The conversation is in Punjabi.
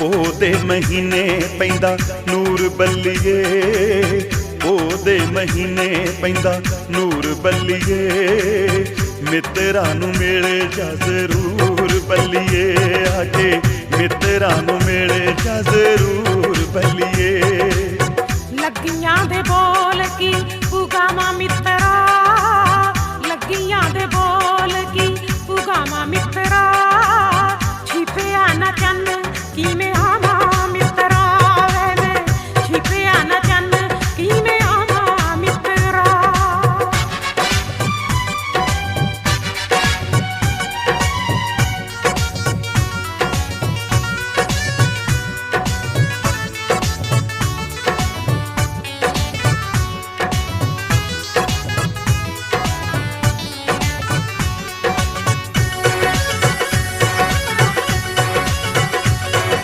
ਉਹਦੇ ਮਹੀਨੇ ਪੈਂਦਾ ਨੂਰ ਬੱਲੀਏ। ਉਹਦੇ ਮਹੀਨੇ ਪੈਂਦਾ ਨੂਰ ਬੱਲੀਏ। ਮਿੱਤਰਾਂ ਨੂੰ ਮਿਲੇ ਜਾ ਜ਼ਰੂਰ ਬੱਲੀਏ। ਆ ਕੇ ਮਿੱਤਰਾਂ ਨੂੰ ਮਿਲੇ ਜਾ ਜ਼ਰੂਰ ਬੱਲੀਏ। ਲੱਗੀਆਂ ਦੇ ਬੋਲ ਕੀ ਪੁਗਾਵਾ ਮਿੱਤਰਾ ਕੀ ਪੁਗਾਵਾ